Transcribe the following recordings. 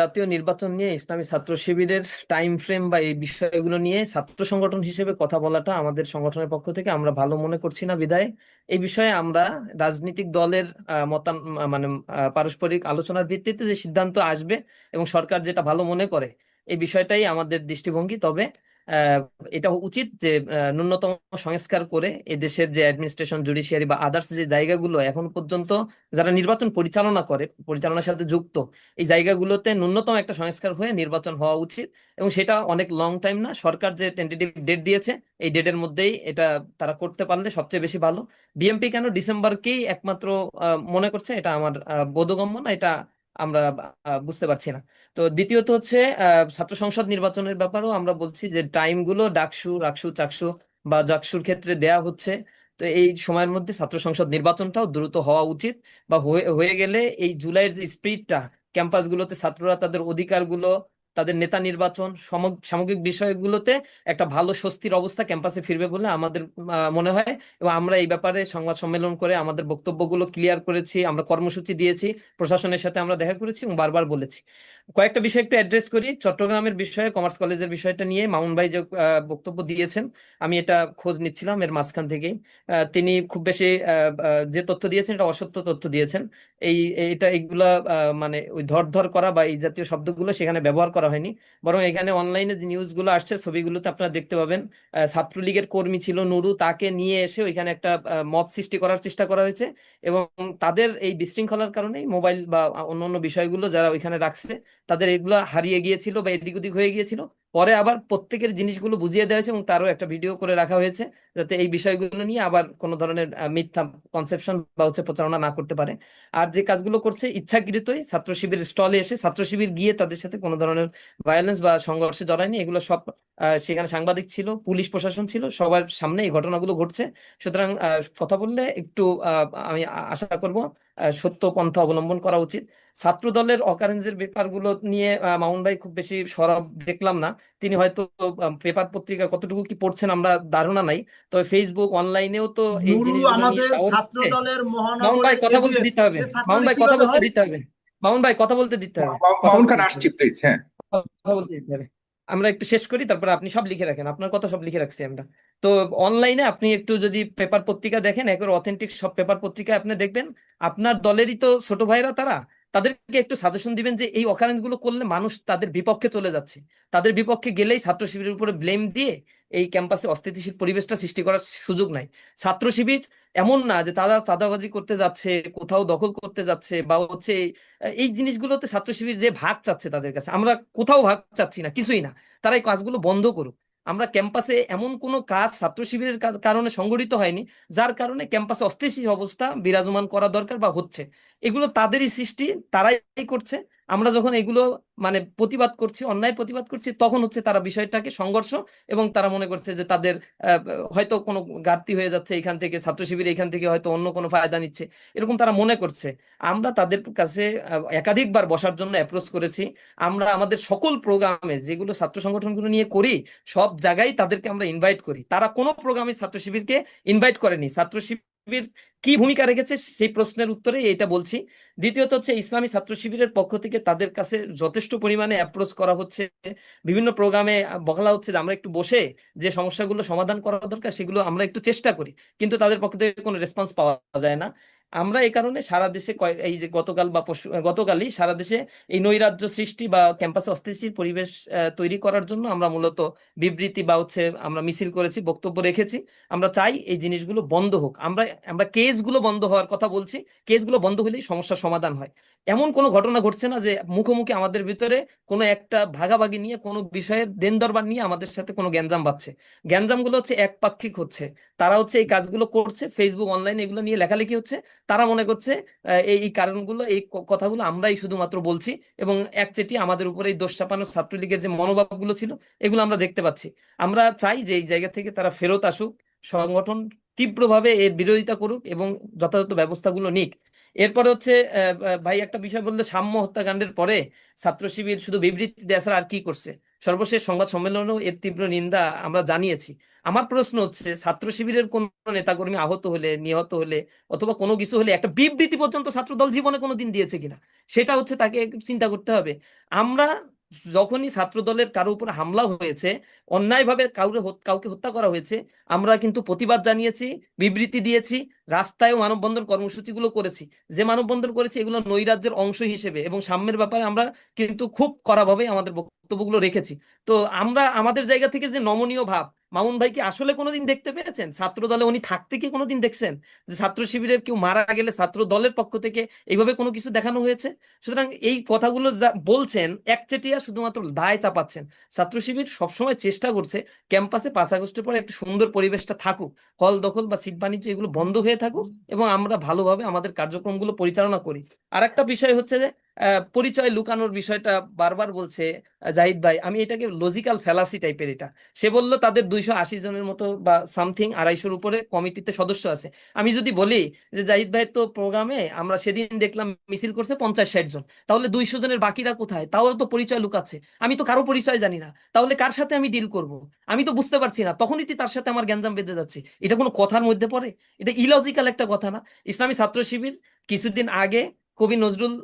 জাতীয় নির্বাচন নিয়ে ইসলামী ছাত্র শিবিরের টাইম ফ্রেম বা এই বিষয়গুলো নিয়ে ছাত্র সংগঠন হিসেবে কথা বলাটা আমাদের সংগঠনের পক্ষ থেকে আমরা ভালো মনে করছি না বিদায় এই বিষয়ে আমরা রাজনৈতিক দলের মানে পারস্পরিক আলোচনার ভিত্তিতে যে সিদ্ধান্ত আসবে এবং সরকার যেটা ভালো মনে করে, এই বিষয়টাই আমাদের দৃষ্টিভঙ্গি। তবে এটা উচিত যে ন্যূনতম সংস্কার করে এই দেশের যে অ্যাডমিনিস্ট্রেশন জুডিশিয়ারি বা আদার্স যে জায়গাগুলো এখন পর্যন্ত যারা নির্বাচন পরিচালনা করে, পরিচালনার সাথে যুক্ত, এই জায়গাগুলোতে ন্যূনতম একটা সংস্কার হয়ে নির্বাচন হওয়া উচিত এবং সেটা অনেক লং টাইম না। সরকার যে টেন্টেটিভ ডেট দিয়েছে, এই ডেটের মধ্যেই এটা তারা করতে পারলে সবচেয়ে বেশি ভালো। বিএমপি কেন ডিসেম্বরকেই একমাত্র মনে করছে? এটা আমার বোধগম্য না, এটা আমরা বুঝতে পারছি না। তো দ্বিতীয়ত হচ্ছে ছাত্র সংসদ নির্বাচনের ব্যাপারেও আমরা বলছি যে টাইমগুলো ডাকসু রাকসু চাকসু বা জাকসুর ক্ষেত্রে দেয়া হচ্ছে। তো এই সময়ের মধ্যে ছাত্র সংসদ নির্বাচনটাও দ্রুত হওয়া উচিত বা হয়ে হয়ে গেলে এই জুলাইয়ের যে স্পিডটা ক্যাম্পাসগুলোতে ছাত্ররা তাদের অধিকারগুলো তাদের নেতা নির্বাচন, সমগ- সামগ্রিক বিষয়গুলোতে একটা ভালো স্বস্তির অবস্থা ক্যাম্পাসে ফিরবে বলে আমাদের মনে হয়। এবং আমরা এই ব্যাপারে সংবাদ সম্মেলন করে আমাদের বক্তব্যগুলো ক্লিয়ার করেছি, আমরা কর্মসূচি দিয়েছি, প্রশাসনের সাথে আমরা দেখা করেছি এবং বারবার বলেছি। কয়েকটা বিষয় একটু অ্যাড্রেস করি। চট্টগ্রামের বিষয়ে কমার্স কলেজের বিষয়টা নিয়ে মামুন ভাই যে বক্তব্য দিয়েছেন, আমি এটা খোঁজ নিচ্ছিলাম এর মাঝখান থেকেই। তিনি খুব বেশি যে তথ্য দিয়েছেন এটা অসত্য তথ্য দিয়েছেন। এই এটা এইগুলা মানে ওই ধর ধর করা বা এই জাতীয় শব্দগুলো সেখানে ব্যবহার করা হয়নি। বরং এখানে অনলাইনে যে নিউজগুলো আসছে, ছবিগুলোতে আপনারা দেখতে পাবেন ছাত্রলীগের কর্মী ছিল নুরু, তাকে নিয়ে এসে ওইখানে একটা মব সৃষ্টি করার চেষ্টা করা হয়েছে এবং তাদের এই বিশৃঙ্খলার কারণেই মোবাইল বা অন্য অন্য বিষয়গুলো যারা ওইখানে রাখছে, তাদের এগুলো হারিয়ে গিয়েছিল বা এদিক ওদিক হয়ে গিয়েছিল। পরে আবার প্রত্যেকের জিনিসগুলো বুঝিয়ে দেওয়া হয়েছে এবং তারও একটা ভিডিও করে রাখা হয়েছে, যাতে এই বিষয়গুলো নিয়ে আবার কোনো ধরনের মিথ্যা কনসেপশন বা হচ্ছে প্রচারণা না করতে পারে। আর যে কাজগুলো করছে, ইচ্ছাকৃতই ছাত্র শিবির স্টলে এসে ছাত্র শিবির গিয়ে তাদের সাথে কোনো ধরনের ভায়োলেন্স বা সংঘর্ষে জড়ায়নি। এগুলো সব সেখানে সাংবাদিক ছিল, পুলিশ প্রশাসন ছিল, সবার সামনে এই ঘটনাগুলো ঘটছে। সুতরাং কথা বললে একটু আমি আশা করব সত্য পন্থা অবলম্বন করা উচিত। ছাত্র দলের অকারেন্সের ব্যাপারগুলো নিয়ে আহ, মামুন ভাই খুব বেশি সরব দেখলাম না। তিনি হয়তো পেপার পত্রিকা কতটুকু কি পড়ছেন আমরা ধারণা নাই। তবে ফেসবুক অনলাইনেও তো এই ছাত্র দলের মামুন ভাই কথা বলতে দিতে হবে। মামুন ভাই কথা বলতে দিতে হবে। মামুন ভাই কথা বলতে দিতে হবে। মামুন খান আসছি প্লিজ হ্যাঁ। কথা বলতে দিতে হবে। আমরা একটু শেষ করি, তারপর আপনি সব লিখে রাখেন। আপনার কথা সব লিখে রাখছি আমরা। তো অনলাইনে আপনি একটু যদি পেপার পত্রিকা দেখেন, একবার অথেন্টিক সব পেপার পত্রিকা আপনি দেখবেন, আপনার দলেরই তো ছোট ভাইরা তারা তাদেরকে একটু সাজেশন দিবেন যে এই অকারেন্সগুলো করলে মানুষ তাদের বিপক্ষে চলে যাচ্ছে। তাদের বিপক্ষে গেলেই ছাত্র শিবিরের উপরে ব্লেম দিয়ে এই ক্যাম্পাসে অস্থিতিশীল পরিবেশটা সৃষ্টি করার সুযোগ নাই। ছাত্র শিবির এমন না যে তারা চাঁদাবাজি করতে যাচ্ছে, কোথাও দখল করতে যাচ্ছে বা হচ্ছে এই- জিনিসগুলোতে ছাত্র শিবির যে ভাগ চাচ্ছে তাদের কাছে, আমরা কোথাও ভাগ চাচ্ছি না, কিছুই না। তারা এই কাজগুলো বন্ধ করুক। আমরা ক্যাম্পাসে এমন কোনো কাজ ছাত্র শিবিরের কারণে সংগঠিত হয়নি, যার কারণে ক্যাম্পাসে অস্থিতিশীল অবস্থা বিরাজমান করা দরকার বা হচ্ছে। এগুলো তাদেরই সৃষ্টি, তারাই করছে। আমরা যখন এগুলো মানে প্রতিবাদ করছি, অন্যায় প্রতিবাদ করছি, তখন হচ্ছে তারা বিষয়টাকে সংঘর্ষ এবং তারা মনে করছে যে তাদের হয়তো কোনো ঘাটতি হয়ে যাচ্ছে এখান থেকে, ছাত্র শিবির এখান থেকে হয়তো অন্য কোনো ফায়দা নিচ্ছে। এরকম তারা মনে করছে। আমরা তাদের কাছে একাধিকবার বসার জন্য অ্যাপ্রোচ করেছি। আমরা আমাদের সকল প্রোগ্রামে যেগুলো ছাত্র সংগঠনগুলো নিয়ে করি, সব জায়গায় তাদেরকে আমরা ইনভাইট করি। তারা কোনো প্রোগ্রামে ছাত্র শিবিরকে ইনভাইট করেনি। ছাত্র শিবির কি ভূমিকা রেখেছে সেই প্রশ্নের উত্তরে এটা বলছি। দ্বিতীয়ত হচ্ছে ইসলামী ছাত্র শিবিরের পক্ষ থেকে তাদের কাছে যথেষ্ট পরিমাণে অ্যাপ্রোচ করা হচ্ছে। বিভিন্ন প্রোগ্রামে বলা হচ্ছে যে আমরা একটু বসে যে সমস্যাগুলো সমাধান করা দরকার সেগুলো আমরা একটু চেষ্টা করি। কিন্তু তাদের পক্ষ থেকে কোনো রেসপন্স পাওয়া যায় না। আমরা এই কারণে সারা দেশে এই যে গতকাল বা গতকালই সারা দেশে এই নৈরাজ্য সৃষ্টি বা ক্যাম্পাসে অস্থিতিশীল পরিবেশ তৈরি করার জন্য আমরা মূলত বিবৃতি বা হচ্ছে আমরা মিছিল করেছি, বক্তব্য রেখেছি। আমরা চাই এই জিনিসগুলো বন্ধ হোক। আমরা আমরা কেসগুলো বন্ধ হওয়ার কথা বলছি। কেসগুলো বন্ধ হলেই সমস্যার সমাধান হয়। এমন কোনো ঘটনা ঘটছে না যে মুখোমুখি আমাদের ভিতরে কোনো একটা ভাগাভাগি নিয়ে, কোনো বিষয়ের দেন দরবার নিয়ে আমাদের সাথে কোনো গ্যাঞ্জাম বাচ্ছে গ্যাঞ্জামগুলো হচ্ছে একপাক্ষিক হচ্ছে। তারা হচ্ছে এই কাজগুলো করছে। ফেসবুক অনলাইন এগুলো নিয়ে লেখালেখি হচ্ছে। তারা মনে করছে এই কারণগুলো, এই কথাগুলো আমরাই শুধুমাত্র বলছি এবং একচেটি আমাদের উপরে এই দোষ চাপানোর ছাত্রলীগের যে মনোভাবগুলো ছিল, এগুলো আমরা দেখতে পাচ্ছি। আমরা চাই যে এই জায়গা থেকে তারা ফেরত আসুক, সংগঠন তীব্রভাবে এর বিরোধিতা করুক এবং যথাযথ ব্যবস্থাগুলো নিক। এরপরে হচ্ছে ভাই একটা বিষয় বললে, সাম্য হত্যাকাণ্ডের পরে ছাত্র শিবির শুধু বিবৃতি ছাড়া আর কি করছে? সর্বশেষ সংবাদ সম্মেলনেও এর তীব্র নিন্দা আমরা জানিয়েছি। আমার প্রশ্ন হচ্ছে, ছাত্র শিবিরের কোন নেতাকর্মী আহত হলে, নিহত হলে, অথবা কোনো কিছু হলে একটা বিবৃতি পর্যন্ত ছাত্র দল জীবনে কোনো দিন দিয়েছে কিনা, সেটা হচ্ছে তাকে চিন্তা করতে হবে। আমরা যখনই ছাত্র দলের কারও উপর হামলা হয়েছে, অন্যায়ভাবে কাউরে কাউকে হত্যা করা হয়েছে, আমরা কিন্তু প্রতিবাদ জানিয়েছি, বিবৃতি দিয়েছি, রাস্তায়ও মানববন্ধন কর্মসূচিগুলো করেছি। যে মানববন্ধন করেছি, এগুলো নৈরাজ্যের অংশ হিসেবে এবং সাম্যের ব্যাপারে আমরা কিন্তু খুব কড়াভাবে আমাদের বক্তব্যগুলো রেখেছি। তো আমরা, আমাদের জায়গা থেকে যে নমনীয় ভাব মামুন ভাই কি আসলে কোনোদিন দেখতে পেয়েছেন? ছাত্র দলে উনি থাকতে কি কোনোদিন দেখছেন? যে ছাত্র শিবিরের কেউ মারা গেলে ছাত্র দলের পক্ষ থেকে এইভাবে কোনো কিছু দেখানো হয়েছে? সুতরাং এই কথাগুলো যা বলছেন একচেটিয়া শুধুমাত্র দায় চাপাচ্ছেন। ছাত্র শিবির সবসময় চেষ্টা করছে ক্যাম্পাসে পাঁচ আগস্টের পরে একটা সুন্দর পরিবেশটা থাকুক। হল দখল বা সিট বাণিজ্য এগুলো বন্ধ হয়ে থাকুক এবং আমরা ভালোভাবে আমাদের কার্যক্রমগুলো পরিচালনা করি। আর একটা বিষয় হচ্ছে যে পরিচয় লুকানোর বিষয়টা বারবার বলছে জাহিদ ভাই। আমি এটাকে লজিক্যাল ফ্যালাসি টাইপের এটা। সে বলল, তাদের দুইশো আশি জনের মতো বা সামথিং আড়াইশোর উপরে কমিটিতে সদস্য আছে। আমি যদি বলি যে জাহিদ ভাইয়ের তো প্রোগ্রামে আমরা সেদিন দেখলাম মিছিল করছে পঞ্চাশ ষাট জন। তাহলে দুইশো জনের বাকিরা কোথায়? তাহলে তো পরিচয় লুকাচ্ছে। আমি তো কারও পরিচয় জানি না। তাহলে কার সাথে আমি ডিল করব? আমি তো বুঝতে পারছি না। তখনই তার সাথে আমার গ্যাঞ্জাম বেঁধে যাচ্ছে। এটা কোনো কথার মধ্যে পড়ে? এটা ইলজিক্যাল একটা কথা না? ইসলামী ছাত্র শিবির কিছুদিন আগে কবি নজরুল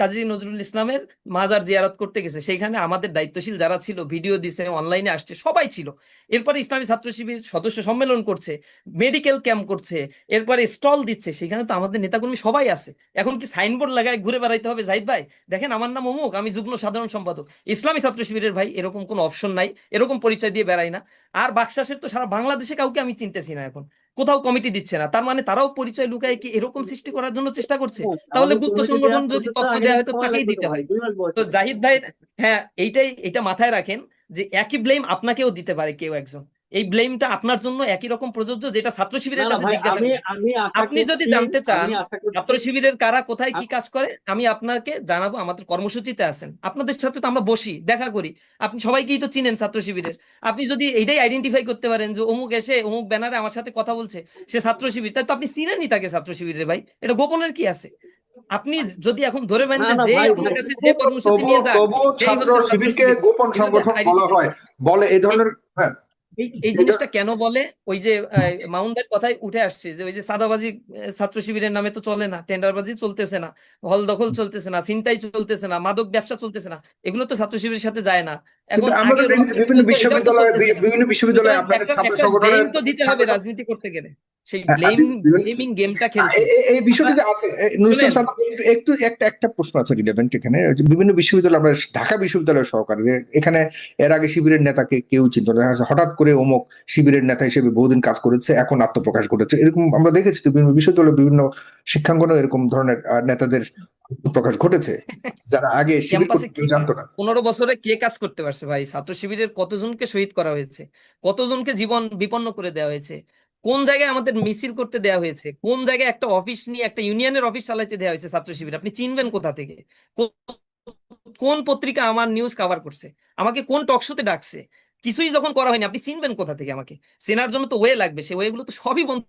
কাজী নজরুল ইসলামের মাজার জিয়ারত করতে গেছে। সেইখানে আমাদের দায়িত্বশীল যারা ছিল, ভিডিও দিছে অনলাইনে আসছে, সবাই ছিল। এরপরে ইসলামী ছাত্র শিবির সদস্য সম্মেলন করছে মেডিকেল ক্যাম্প করছে, এরপরে স্টল দিচ্ছে সেখানে তো আমাদের নেতাকর্মী সবাই আছে। এখন কি সাইনবোর্ড লাগায় ঘুরে বেড়াইতে হবে জাহিদ ভাই? দেখেন আমার নাম অমুক, আমি যুগ্ম সাধারণ সম্পাদক। ইসলামী ছাত্র শিবিরের ভাই, এরকম কোনো অপশন নাই, এরকম পরিচয় দিয়ে বেড়াই না। আর বাকশাসের তো সারা বাংলাদেশে কাউকে আমি চিনতেছি না এখন। কোথাও কমিটি দিচ্ছে না। তার মানে তারাও পরিচয় লুকায় কি এরকম সৃষ্টি করার জন্য চেষ্টা করছে? তাহলে গুপ্ত সংগঠন যদি তথ্য দেওয়া হয় তো তাকেই দিতে হয়। তো জাহিদ ভাই হ্যাঁ এইটাই এটা মাথায় রাখেন যে একই ব্লেম আপনাকেও দিতে পারে কেউ একজন। এই ব্লেমটা আপনার জন্য একই রকম প্রযোজ্য যেটা ছাত্র শিবিরের কাছে জিজ্ঞাসা আপনি যদি জানতে চান, ছাত্র শিবিরের কারা কোথায় কি কাজ করে আমি আপনাকে জানাব আমাদের কর্মসূচিতে আছেন। আপনাদের সাথে তো আমরা বসি দেখা করি। আপনি সবাইকেই তো চিনেন ছাত্র শিবিরের। আপনি যদি এইটাই আইডেন্টিফাই করতে পারেন যে অমুক এসে অমুক ব্যানারে আমার সাথে কথা বলছে সে ছাত্র শিবির তাই তো আপনি চিনেনই তাকে ছাত্র শিবিরের ভাই। এটা গোপনের কি আছে? আপনি যদি এখন ধরে বেন না, না, যে আপনার কাছে যে কর্মসূচি নিয়ে যায় ছাত্র শিবিরকে গোপন সংগঠন বলা হয়। বলে এই ধরনের হ্যাঁ। এই এই জিনিসটা কেন বলে? ওই যে মাউন্টের কথায় উঠে আসছে যে ওই যে সাদাবাজি ছাত্র শিবিরের নামে তো চলে না টেন্ডারবাজি চলতেছে না হল দখল চলতেছে না ছিনতাই চলতেছে না মাদক ব্যবসা চলতেছে না এগুলো তো ছাত্র শিবিরের সাথে যায় না। কিন্তু আমরা তো দেখেছি বিভিন্ন বিশ্ববিদ্যালয়ে বিভিন্ন বিশ্ববিদ্যালয়ে আপনাদের ছাত্র সংগঠনের তো দিতে হবে রাজনীতি করতে গেলে। সেই ব্লেম ব্লেমিং গেমটা খেলছে এ- এ- এই বিষয়টিতে আছে এ, নুরুল ইসলাম শুনেন। স্যার, একটু- একটু একটা একটা প্রশ্ন আছে রিলেভেন্ট এখানে। বিভিন্ন বিশ্ববিদ্যালয় আমরা ঢাকা বিশ্ববিদ্যালয় সহকারে এখানে এর আগে শিবিরের নেতাকে কেউ চিনত না। হঠাৎ করে অমুক শিবিরের নেতা হিসেবে বহুদিন কাজ করেছে এখন আত্মপ্রকাশ করেছে। এরকম আমরা দেখেছি বিভিন্ন বিশ্ববিদ্যালয় বিভিন্ন শিক্ষাঙ্গনে এরকম ধরনের নেতাদের আত্মপ্রকাশ ঘটেছে। যারা আগে জানতো না। পনেরো বছরে কে কাজ করতে পারছে ভাই? ছাত্র শিবিরের কতজনকে শহীদ করা হয়েছে? কতজনকে জীবন বিপন্ন করে দেওয়া হয়েছে? কোন জায়গায় আমাদের মিছিল করতে দেওয়া হয়েছে? কোন জায়গায় একটা অফিস নিয়ে একটা ইউনিয়নের অফিস চালাইতে দেওয়া হয়েছে ছাত্র শিবির? আপনি চিনবেন কোথা থেকে? কোন পত্রিকা আমার নিউজ কভার করছে? আমাকে কোন টকশোতে ডাকছে? কিছুই যখন করা হয়নি আপনি চিনবেন কোথা থেকে আমাকে? চেনার জন্য তো ওয়ে লাগবে। সে ওয়েগুলো তো সবই বন্ধ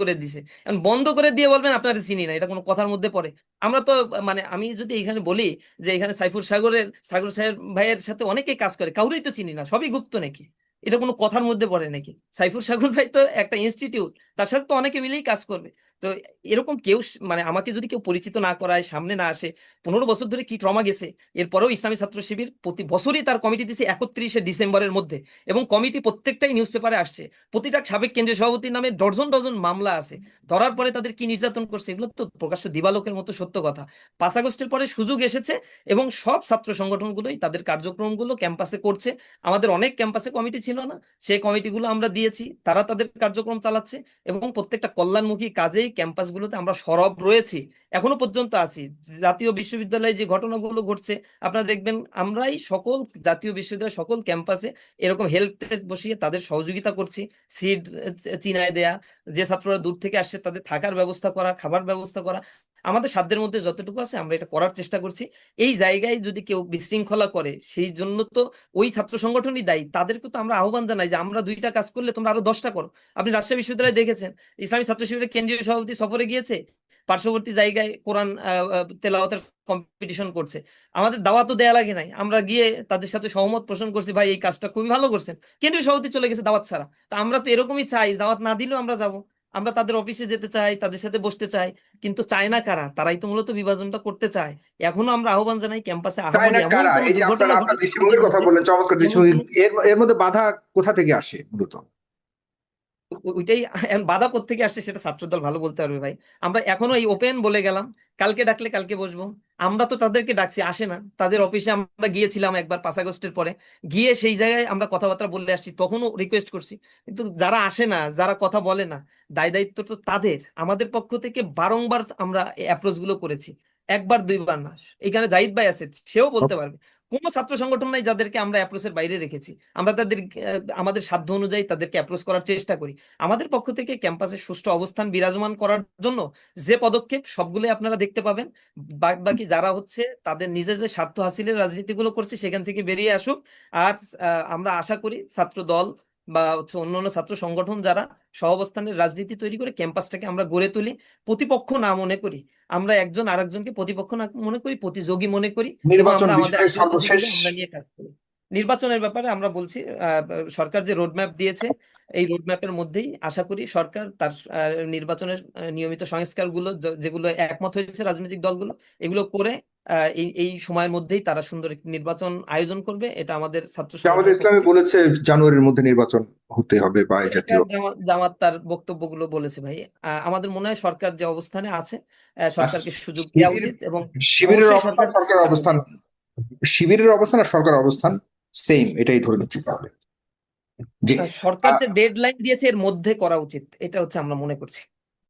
করে দিছে। এখন বন্ধ করে দিয়ে বলবেন, আপনারা চিনি না এটা কোনো কথার মধ্যে পড়ে। আমরা তো মানে আমি যদি এখানে বলি যে এখানে সাইফুর সাগরের, সাগর সাহেব ভাইয়ের সাথে অনেকেই কাজ করে, কাউরেই তো চিনি না, সবই গুপ্ত নাকি? এটা কোনো কথার মধ্যে পড়ে নাকি? সাইফুর সাগর ভাই তো একটা ইনস্টিটিউট তার সাথে তো অনেকে মিলেই কাজ করবে। তো এরকম কেউ মানে আমাকে যদি কেউ পরিচিত না করায়, সামনে না আসে, পনেরো বছর ধরে কি ট্রমা গেছে? এরপরেও ইসলামী ছাত্র শিবির প্রতি বছরই তার কমিটি দিছে একত্রিশে ডিসেম্বরের মধ্যে এবং কমিটি প্রত্যেকটাই নিউজ পেপারে আসছে। প্রতিটা সাবেক কেন্দ্রীয় সভাপতির নামে ডজন ডজন মামলা আছে। ধরার পরে তাদের কি নির্যাতন করছে, এগুলো তো প্রকাশ্য দিবালোকের মতো সত্য কথা। পাঁচ আগস্টের পরে সুযোগ এসেছে এবং সব ছাত্র সংগঠনগুলোই তাদের কার্যক্রমগুলো ক্যাম্পাসে করছে। আমাদের অনেক ক্যাম্পাসে কমিটি ছিল না। সেই কমিটিগুলো আমরা দিয়েছি। তারা তাদের কার্যক্রম চালাচ্ছে এবং প্রত্যেকটা কল্যাণমুখী কাজেই ক্যাম্পাসগুলোতে আমরা সরব রয়েছি, এখনও পর্যন্ত আছি। জাতীয় বিশ্ববিদ্যালয়ে যে ঘটনাগুলো ঘটছে, আপনারা দেখবেন আমরাই সকল জাতীয় বিশ্ববিদ্যালয় সকল ক্যাম্পাসে এরকম হেল্প ডেস্ক বসিয়ে তাদের সহযোগিতা করছি। সিট চিনায় দেয়া, যে ছাত্ররা দূর থেকে আসছে তাদের থাকার ব্যবস্থা করা, খাবার ব্যবস্থা করা আমাদের সাধ্যের মধ্যে যতটুকু আছে, আমরা এটা করার চেষ্টা করছি। এই জায়গায় যদি কেউ বিশৃঙ্খলা করে, সেই জন্য তো ওই ছাত্র সংগঠনই দায়ী। তাদেরকে তো আমরা আহ্বান জানাই যে, আমরা দুইটা কাজ করলে তোমরা আরও দশটা করো। আপনি রাজশাহী বিশ্ববিদ্যালয়ে দেখেছেন, ইসলামী ছাত্র শিবিরের কেন্দ্রীয় সভাপতি সফরে গিয়েছে, পার্শ্ববর্তী জায়গায় কোরআন তেলাওয়াতের কম্পিটিশন করছে। আমাদের দাওয়াত তো দেয়া লাগে নাই। আমরা গিয়ে তাদের সাথে সহমত পোষণ করছি, ভাই, এই কাজটা খুবই ভালো করছেন। কেন্দ্রীয় সভাপতি চলে গেছে দাওয়াত ছাড়া। তা আমরা তো এরকমই চাই, দাওয়াত না দিলেও আমরা যাব। আমরা তাদের অফিসে যেতে চাই তাদের সাথে বসতে চাই কিন্তু চায় না কারা? তারাই তো মূলত বিভাজনটা করতে চায়। এখনও আমরা আহ্বান জানাই ক্যাম্পাসে এর এর মধ্যে বাধা কোথা থেকে আসে মূলত? ওইটাই বাধা কোত্থেকে আসছে সেটা ছাত্রদল ভালো বলতে পারবে ভাই। আমরা এখনও এই ওপেন বলে গেলাম কালকে ডাকলে কালকে বসবো। আমরা তো তাদেরকে ডাকছি আসে না। তাদের অফিসে আমরা গিয়েছিলাম একবার পাঁচ আগস্টের পরে। গিয়ে সেই জায়গায় আমরা কথাবার্তা বলে আসছি তখনও রিকোয়েস্ট করছি। কিন্তু যারা আসে না যারা কথা বলে না দায় দায়িত্ব তো তাদের। আমাদের পক্ষ থেকে বারংবার আমরা অ্যাপ্রোচগুলো করেছি। একবার দুইবার না। এখানে জাহিদ ভাই আছে সেও বলতে পারবে। কোনো ছাত্র সংগঠন নাই যাদেরকে আমরা অ্যাপ্রোচের বাইরে রেখেছি। আমরা তাদের আমাদের সাধ্য অনুযায়ী তাদেরকে অ্যাপ্রোচ করার চেষ্টা করি। আমাদের পক্ষ থেকে ক্যাম্পাসে সুষ্ঠু অবস্থান বিরাজমান করার জন্য যে পদক্ষেপ সবগুলো আপনারা দেখতে পাবেন। বাকি যারা হচ্ছে তাদের নিজের যে স্বার্থ হাসিলের রাজনীতিগুলো করছে, সেখান থেকে বেরিয়ে আসুক। আর আমরা আশা করি ছাত্র দল বা হচ্ছে অন্যান্য ছাত্র সংগঠন যারা সহাবস্থানের রাজনীতি তৈরি করে ক্যাম্পাসটাকে আমরা গড়ে তুলি প্রতিপক্ষ না মনে করি। আমরা একজন আরেকজনকে প্রতিপক্ষ না মনে করি প্রতিযোগী মনে করি আমরা নিয়ে কাজ করি। নির্বাচনের ব্যাপারে আমরা বলছি সরকার যে রোডম্যাপ দিয়েছে এই রোডম্যাপের মধ্যেই আশা করি সরকার তার নির্বাচনের নিয়মিত সংস্কারগুলো যেগুলো একমত হয়েছে রাজনৈতিক দলগুলো এগুলো করে এই এই সময়ের মধ্যেই তারা সুন্দর একটি নির্বাচন আয়োজন করবে। এটা আমাদের ছাত্র ইসলামী বলেছে জানুয়ারির মধ্যে নির্বাচন হতে হবে বা জাতীয়। জামাত তার বক্তব্যগুলো বলেছে ভাই। আহ, আমাদের মনে হয় সরকার যে অবস্থানে আছে সরকারকে সুযোগ দেওয়া উচিত এবং শিবিরের অবস্থান সরকার অবস্থান। শিবিরের অবস্থান আর সরকারের অবস্থান। সেম এটাই ধরে নিচ্ছি তাহলে। সরকার যে ডেডলাইন দিয়েছে এর মধ্যে করা উচিত। এটা হচ্ছে আমরা মনে করছি।